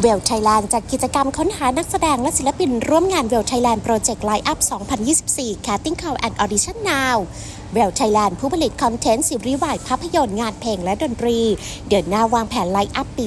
เวลไทยแลนด์จัดกิจกรรมค้นหานักแสดงและศิลปินร่วมงานเวลไทยแลนด์โปรเจกต์ไล n ์อัพ 2024 Casting Call and Audition Now เวลไทยแลนด์ผู้ผลิตคอนเทนต์ซีรีส์วายภาพยนตร์งานเพลงและดนตรี เดินหน้าวางแผนไล n ์อัพปี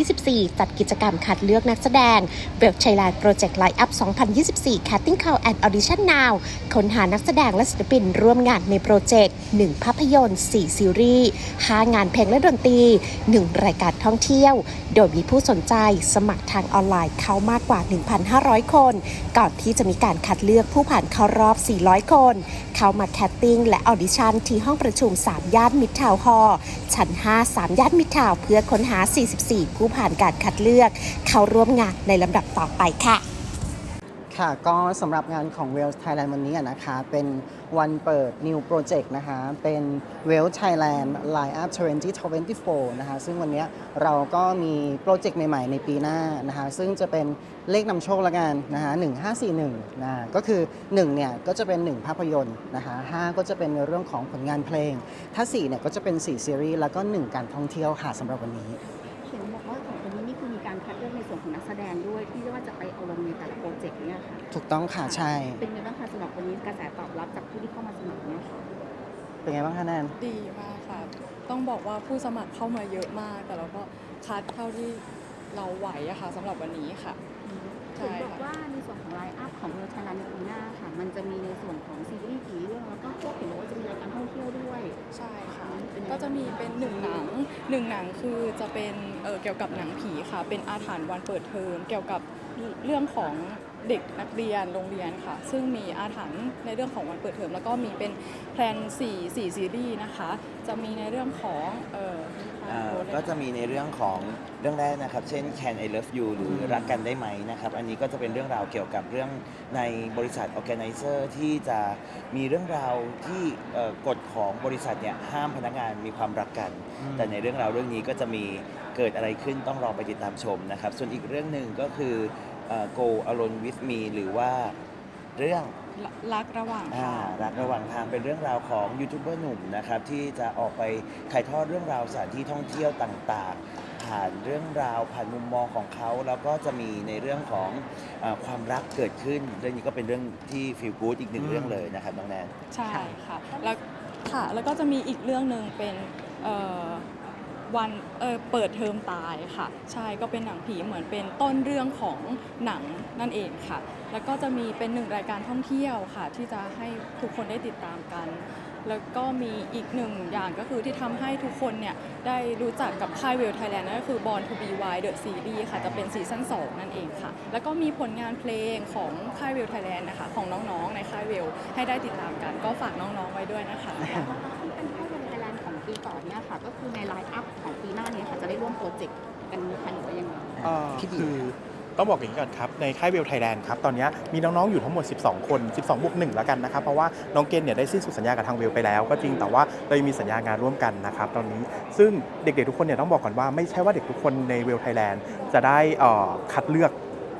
2024 จัดกิจกรรมคัดเลือกนักแสดงเวลไทยแลนด์โปรเจกต์ไล n ์อัพ 2024 Casting Call and Audition Now ค้นหานักแสดงและศิลปินร่วมงานในโปรเจกต์ 1 ภาพยนตร์ 4 ซีรีส์ 5 งานเพลงและดนตรี 1 รายการท่องเที่ยว โดยมีผู้สนใจสมัครทางออนไลน์เข้ามากกว่า 1,500 คน ก่อนที่จะมีการคัดเลือกผู้ผ่านเข้ารอบ 400 คน เข้ามาแคสติ้งและออดิชั่นที่ห้องประชุม 3 ย่านมิตรทาวน์ฮอลล์ชั้น 5 3 ย่านมิตรทาวน์เพื่อค้นหา 44 ผู้ผ่านการคัดเลือก เข้าร่วมงานในลำดับต่อไปค่ะ ค่ะก็สำหรับงานของ Wales Thailand วันนี้นะคะ เป็นวันเปิด New Project นะคะ เป็น Wales Thailand Line Up 2024 นะคะ ซึ่งวันนี้เราก็มีโปรเจกต์ใหม่ ๆ ในปีหน้านะคะ ซึ่งจะเป็นเลขนำโชคละกันนะคะ1541นะก็คือ 1 เนี่ย ก็จะเป็น 1 ภาพยนตร์นะคะ5ก็จะเป็นในเรื่องของผลงานเพลง ถ้า 4 เนี่ย ก็จะเป็น 4 ซีรีส์ แล้วก็ 1 การท่องเที่ยวค่ะสำหรับวันนี้ วนของนักแสดงด้วยที่ว่าจะไปเอาลงในแต่ละโปรเจกต์เนี่ยค่ะถูกต้องค่ะใช่ เป็นไงบ้างคะสำหรับวันนี้กระแสตอบรับจากผู้ที่เข้ามาสมัครเนี่ยค่ะเป็นไงบ้างคะแนนดีมากค่ะ ต้องบอกว่าผู้สมัครเข้ามาเยอะมาก แต่เราก็คัดเท่าที่เราไหวอะค่ะสำหรับวันนี้ค่ะใช่เห็นค่ะบอกว่าในส่วนของไลน์อัพของเวอร์ชันในปีหน้าค่ะ มันจะมีในส่วนของซีรีส์กี่ ก็จะมีเป็นหนึ่งหนังหนึ่งหนังคือจะเป็นเเกี่ยวกับหนังผีค่ะ เป็นอาถรรพ์วันเปิดเทอมเกี่ยวกับเรื่องของเด็กนักเรียนโรงเรียนค่ะ ซึ่งมีอาถรรพ์ในเรื่องของวันเปิดเทอมแล้วก็มีเป็นแพลน4 4ซีรีส์นะคะ จะมีในเรื่องของ เอ่ออ่าก็จะมีในเรื่องของเรื่องแรกนะครับ เช่น Can I Love You หรือรักกันได้ไหมนะครับ อันนี้ก็จะเป็นเรื่องราวเกี่ยวกับเรื่องในบริษัท Organizer ที่จะมีเรื่องราวที่เอ่อกฎของบริษัทเนี่ยห้ามพนักงานมีความรักกัน แต่ในเรื่องราวเรื่องนี้ก็จะมีเกิดอะไรขึ้นต้องรอไปติดตามชมนะครับ ส่วนอีกเรื่องหนึ่งก็คือเอ่อ Go Alone with Me หรือว่า เรื่อง รักระหว่างอ่าทาง รักระหว่างทางเป็นเรื่องราวของยูทูบเบอร์หนุ่มนะครับที่จะออกไปถ่ายทอดเรื่องราวสถานที่ท่องเที่ยวต่างๆ ผ่านเรื่องราวผ่านมุมมองของเขาแล้วก็จะมีในเรื่องของอาความรักเกิดขึ้น เรื่องนี้ก็เป็นเรื่องที่ฟีลกู๊ดอีกหนึ่งเรื่องเลยนะครับน้องแนน ใช่ค่ะ แล้วค่ะ แล้วก็จะมีอีกเรื่องหนึ่งเป็นเอ่อ วันเอ่อเปิดเทอมตายค่ะใช่ก็เป็นหนังผีเหมือนเป็นต้นเรื่องของหนังนั่นเองค่ะ แล้วก็จะมีเป็นหนึ่งรายการท่องเที่ยวค่ะ ที่จะให้ทุกคนได้ติดตามกัน แล้วก็มีอีกหนึ่งอย่างก็คือที่ทำให้ทุกคนเนี่ยได้รู้จักกับค่ายเวลไทยแลนด์นั่นก็คือ Born to be Wild The Series ค่ะจะเป็นซีซั่น2นั่นเองค่ะ แล้วก็มีผลงานเพลงของค่ายเวลไทยแลนด์นะคะของน้องๆในค่ายเวลให้ได้ติดตามกัน ก็ฝากน้องๆไว้ด้วยนะคะ เป็นข้ ปีก่อนเนี่ยค่ะก็คือในไลน์อัพของปีหน้านี้ค่ะจะได้ร่วมโปรเจกต์กันไหมคะหรือว่ายังไงเอ่อพี่บีคือต้องบอกอย่างนี้ก่อนครับ ในค่ายเวลไทยแลนด์ครับตอนนี้มีน้องๆอยู่ทั้งหมด 12 คน 12 บวก1แล้วกันนะครับ เพราะว่าน้องเกณฑ์เนี่ยได้สิ้นสุดสัญญากับทางเวลไปแล้ว ก็จริงแต่ว่าเรายังมีสัญญางานร่วมกันนะครับตอนนี้ซึ่งเด็กๆทุกคนเนี่ยต้องบอกก่อนว่าไม่ใช่ว่าเด็กทุกคนในเวลไทยแลนด์จะได้เอ่อคัดเลือก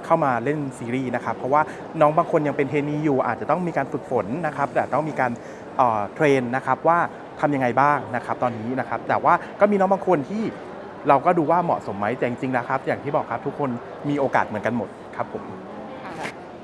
เข้ามาเล่นซีรีส์นะครับเพราะว่าน้องบางคนยังเป็นเทรนนีอยู่อาจจะต้องมีการฝึกฝนนะครับแต่ต้องมีการเอ่อเทรนนะครับว่า ทำยังไงบ้างนะครับตอนนี้นะครับ แต่ว่าก็มีน้องบางคนที่เราก็ดูว่าเหมาะสมไหมแต่จริงๆแล้วครับ อย่างที่บอกครับทุกคนมีโอกาสเหมือนกันหมดครับผมค่ะ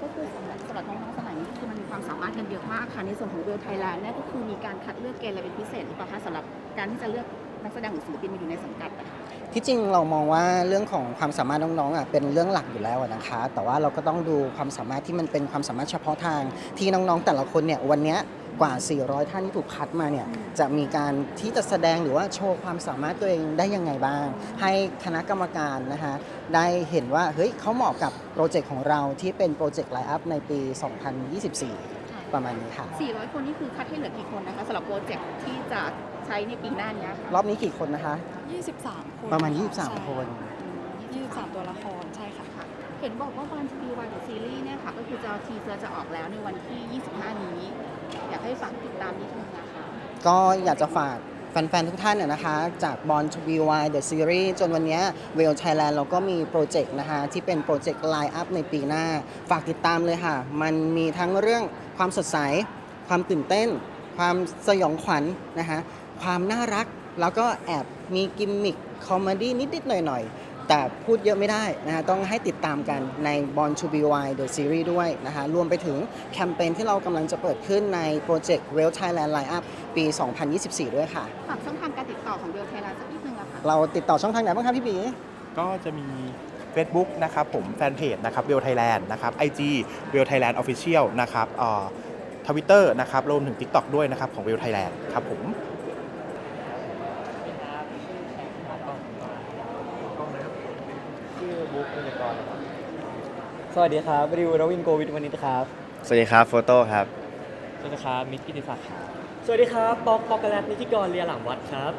ก็คือสำหรับสำหรับน้องๆสมัยนี้คือมันมีความสามารถกันเยอะมากค่ะในส่วนของเวลไทยแลนด์เนี่ยก็คือมีการคัดเลือกเกณฑ์อะไรเป็นพิเศษหรือเปล่าคะสำหรับการที่จะเลือกนักแสดงหรือศิลปินมาอยู่ในสังกัดอะค่ะที่จริงเรามองว่าเรื่องของความสามารถน้องๆอะเป็นเรื่องหลักอยู่แล้วอะนะคะ แต่ว่าเราก็ต้องดูความสามารถที่มันเป็นความสามารถเฉพาะทางที่น้องๆ แต่ละคนเนี่ยวันเนี้ย กว่า 400 ท่านที่ถูกคัดมาเนี่ยจะมีการที่จะแสดงหรือว่าโชว์ความสามารถตัวเองได้ยังไงบ้าง ให้คณะกรรมการนะคะได้เห็นว่าเฮ้ยเขาเหมาะกับโปรเจกต์ของเราที่เป็นโปรเจกต์ไลน์อัพในปี 2024 ประมาณนี้ค่ะ 400 คนนี่คือคัดให้เหลือกี่คนนะคะสำหรับโปรเจกต์ที่จะใช้ในปีหน้านี้ค่ะรอบนี้กี่คนนะคะ 23 คนประมาณใช่23 คน23 ตัวละครใช่ค่ะค่ะเห็นบอกว่าวันทีวีวันซีรีส์เนี่ยค่ะก็คือจะทีเซอร์จะออกแล้วในวันที่ 25 นี้ อยากให้ฝากติดตามนิดนึงนะคะ ก็อยากจะฝากแฟนๆ ทุกท่านน่ยนะคะ จาก Born to be Wild The Series จนวันเนี้เวล Thailand เราก็มีโปรเจกต์นะคะ ที่เป็นโปรเจกต์ Line Up ในปีหน้า ฝากติดตามเลยค่ะ มันมีทั้งเรื่องความสดใส ความตื่นเต้น ความสยองขวัญนะคะ ความน่ารัก แล้วก็แอบมีกิมมิคคอมเมดี้นิด ๆ หน่อย ๆ แต่แต่พูดเยอะไม่ได้นะฮะต้องให้ติดตามกันใน Born to be Wild the series ด้วยนะฮะรวมไปถึงแคมเปญที่เรากำลังจะเปิดขึ้นในโปรเจกต์ Well Thailand Lineup ปี 2024 ด้วยค่ะ ฝากช่องทางการติดต่อของเวลไทยแลนด์สักนิดนึงอะค่ะ เราติดต่อช่องทางไหนบ้างครับพี่บี ก็จะมี Facebook นะครับผมแฟนเพจนะครับเวลไทยแลนด์นะครับ IG เวลไทยแลนด์ออฟฟิเชียลนะครับเอ่อทวิตเตอร์นะครับรวมถึง TikTok ด้วยนะครับของเวลไทยแลนด์ครับผม ชื่อบุ๊กปัญญากรครับสวัสดีครับริวรวินโกวิทวณิชครับ สวัสดีครับโฟโต้ครับ สวัสดีครับมิตรกิติศักดิ์ครับสวัสดีครับปอกปอกกแลบนิติกรเรียหลังวัดครับ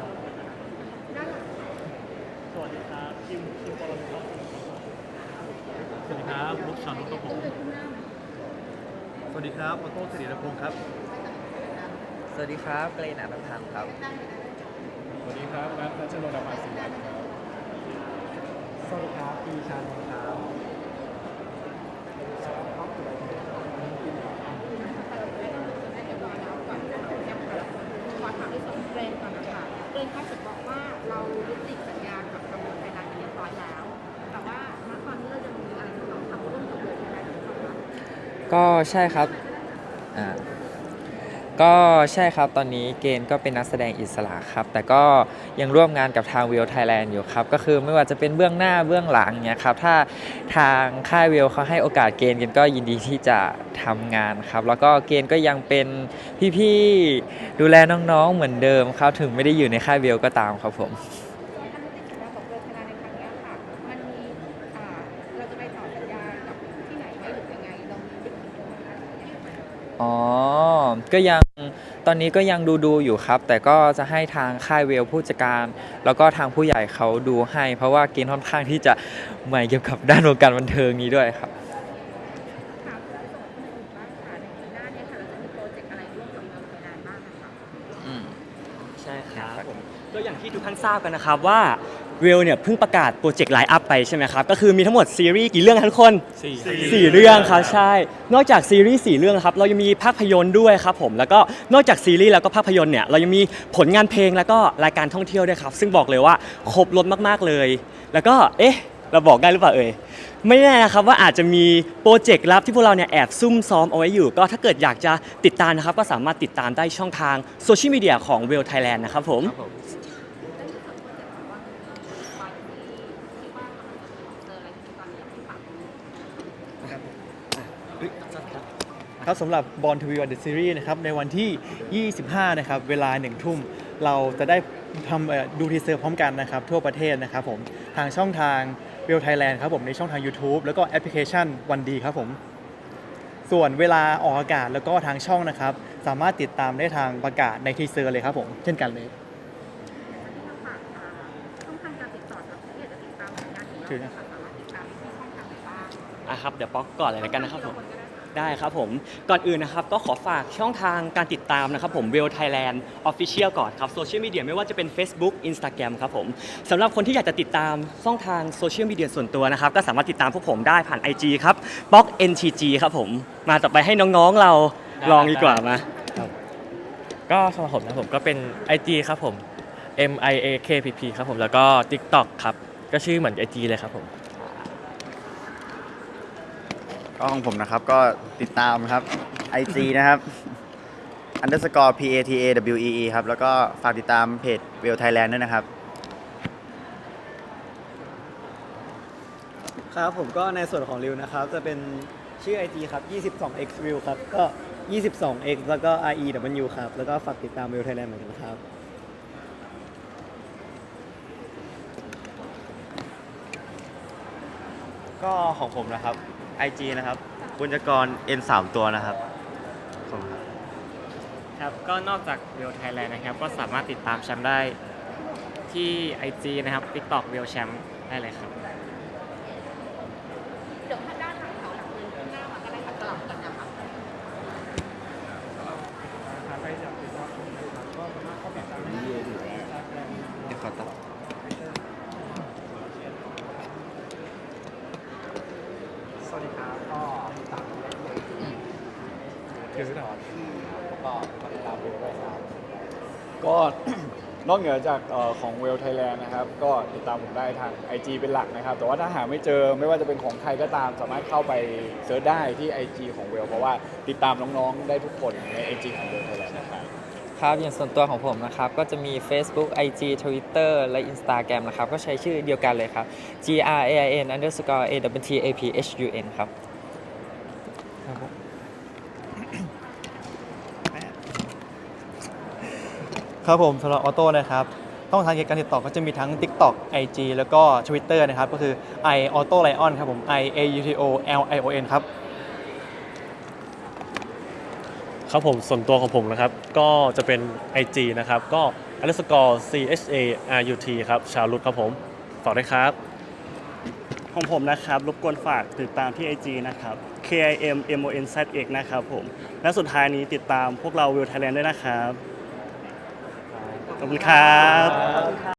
สวัสดีครับคิมคิมปรมิตรสวัสดีครับบุ๊กชอนนุตพงศ์สวัสดีครับออโต้สิริรพงศ์ครับ สวัสดีครับเกรนอันพันธ์ครับ สวัสดีครับนัทนัชโนดามาสิวัตครับสวัสดีครับปีชานนท์ครับขอถามที่สองเกรนก่อนนะคะเกรนค่าสุดบอก ว่าเรายุติสัญญากับทางเวลไทยแลนด์ไปเรียบร้อยแล้วแต่ว่าณตอนนี้เรายังมีอะไรที่ต้องทำร่วมกับเวลไทยแลนด์อยู่ไหมคะก็ใช่ครับ อ่า ก็ใช่ครับตอนนี้เกณฑ์ก็เป็นนักแสดงอิสระครับ แต่ก็ยังร่วมงานกับทางวิวไทยแลนด์อยู่ครับ ก็คือไม่ว่าจะเป็นเบื้องหน้าเบื้องหลังเนี่ยครับถ้าทางค่ายวิวเขาให้โอกาสเกณฑ์เกณฑ์ก็ยินดีที่จะทำงานครับ แล้วก็เกณฑ์ก็ยังเป็นพี่ๆดูแลน้องๆเหมือนเดิมครับถึงไม่ได้อยู่ในค่ายวิวก็ตามครับผม อ๋อ ก็ยังตอนนี้ก็ยังดูดูๆอยู่ครับ แต่ก็จะให้ทางค่ายเวลผู้จัดการ แล้วก็ทางผู้ใหญ่เขาดูให้ เพราะว่าเกณฑ์ค่อนข้างที่จะใหม่เกี่ยวกับด้านวงการบันเทิงนี้ด้วยครับ ถามคุณผู้ชมคนอื่นบ้างค่ะในปีหน้าเนี่ยค่ะเราจะมีโปรเจกต์อะไรร่วมกับเวลไทยแลนด์บ้างนะคะใช่ครับผมก็อย่างที่ทุกท่านทราบกันนะครับว่า เวลเนี่ยเพิ่งประกาศโปรเจกต์ไลน์อัพไปใช่ไหมครับ ก็คือมีทั้งหมดซีรีส์กี่เรื่องครับทุกคนสี่เรื่องครับใช่ นอกจากซีรีส์สี่เรื่องครับเรายังมีภาพยนตร์ด้วยครับผมแล้วก็นอกจากซีรีส์แล้วก็ภาพยนตร์เนี่ยเรายังมีผลงานเพลงแล้วก็รายการท่องเที่ยวด้วยครับ ซึ่งบอกเลยว่าครบรถมากๆเลย แล้วก็เอ๊ะเราบอกได้หรือเปล่าเอ่ยไม่แน่นะครับว่าอาจจะมีโปรเจกต์ลับที่พวกเราเนี่ยแอบซุ่มซ้อมเอาไว้อยู่ ก็ถ้าเกิดอยากจะติดตามนะครับก็สามารถติดตามได้ช่องทางโซเชียลมีเดียของ w e l Thailand นะครับผม ครับสำหรับ Born to be Wild the Series นะครับในวันที่ 25 นะครับ เวลา 1 ทุ่ม เราจะได้ทำเอ่อดูทีเซอร์พร้อมกันนะครับ ทั่วประเทศนะครับผม ทางช่องทาง w e l Thailand ครับผม ในช่องทาง YouTube แล้วก็แอปพลิเคชันวันดีครับผม ส่วนเวลาออกอากาศแล้วก็ทางช่องนะครับ สามารถติดตามได้ทางประกาศในทีเซอร์เลยครับผม เช่นกันเลย ฝากอ่าช่องทางการติดต่อกับที่อยากจะติดตามผลงานของเราถือเนี่ยนะค่ะสามารถติดตามได้ที่ช่องทางไหนบ้างอะครับเดี๋ยวป๊อกก่อนเลยแล้วกันนะครับผมคนก็ได้ ได้ครับผม ก่อนอื่นนะครับก็ขอฝากช่องทางการติดตามนะครับผม w e l Thailand Official ก่อนครับโซเชียลมีเดียไม่ว่าจะเป็น Facebook Instagram ครับผมสำหรับคนที่อยากจะติดตามช่องทางโซเชียลมีเดียส่วนตัวนะครับก็สามารถติดตามพวกผมได้ผ่าน IG ครับป๊อก NTG ครับผม มาต่อไปให้น้องๆเราลองดีกว่ามาก็สำหรับผมนะผมก็เป็น IG ครับผม M I A K P P ครับผมแล้วก็ TikTok ครับ ก็ชื่อเหมือน IG เลยครับผม ก็ของผมนะครับก็ติดตามครับ IG นะครับ underscore p a t a w e e ครับ แล้วก็ฝากติดตามเพจ w e l Thailand ด้วยนะครับ ครับผมก็ในส่วนของริวนะครับ จะเป็นชื่อ IG ครับ 22x rew ครับ ก็ 22x แล้วก็ rew ครับ แล้วก็ฝากติดตาม w e l Thailand เหมือนกันครับ ก็ของผมนะครับ IG นะครับบุญจกร N 3ตัวนะครับขอบคุณครับ ครับก็นอกจากเวลไทยแลนด์นะครับ ก็สามารถติดตามแชมป์ได้ที่ IG นะครับ TikTok เวลแชมป์ได้เลยครับ เดี๋ยวถ้าด้านหลังแถวหลังเดินข้างหน้ามาก็ได้ค่ะสลับกันนะคะ เดี๋ยวขอตอบ สวัสดีครับก็ตามคือสถา นก็เวลาเวลด้วยครับก็นอกเหนือจากเออของเวลไทยแลนด์นะครับ ก็ติดตามผมได้ทาง IG เป็นหลักนะครับ แต่ว่าถ้าหาไม่เจอไม่ว่าจะเป็นของใครก็ตาม สามารถเข้าไปเซิร์ชได้ที่ IG ของเวลเพราะว่าติดตามน้องๆได้ทุกคนใน IG ของเวลไทยแลนด์นะครับ ครับอย่างส่วนตัวของผมนะครับ ก็จะมี Facebook IG Twitter และ Instagram นะครับ ก็ใช้ชื่อเดียวกันเลยครับ G R A I N underscore A W T A P H U N ครับ ครับผม สำหรับออโต้นะครับต้องทางการติดต่อก็จะมีทั้ง TikTok IG แล้วก็ Twitter นะครับ ก็คือ i auto lion ครับผม i a u t o l i o n ครับ ครับผมส่วนตัวของผมนะครับ ก็จะเป็น IG นะครับ ก็ underscore c h a r u t ครับ ชาวรุดครับผมฝากด้วยครับ ของผมนะครับ รบกวนฝากติดตามที่ IG นะครับ K I M M O N Z X นะครับผม และสุดท้ายนี้ติดตามพวกเราวิวไทยแลนด์ด้วยนะครับ ขอบคุณครับ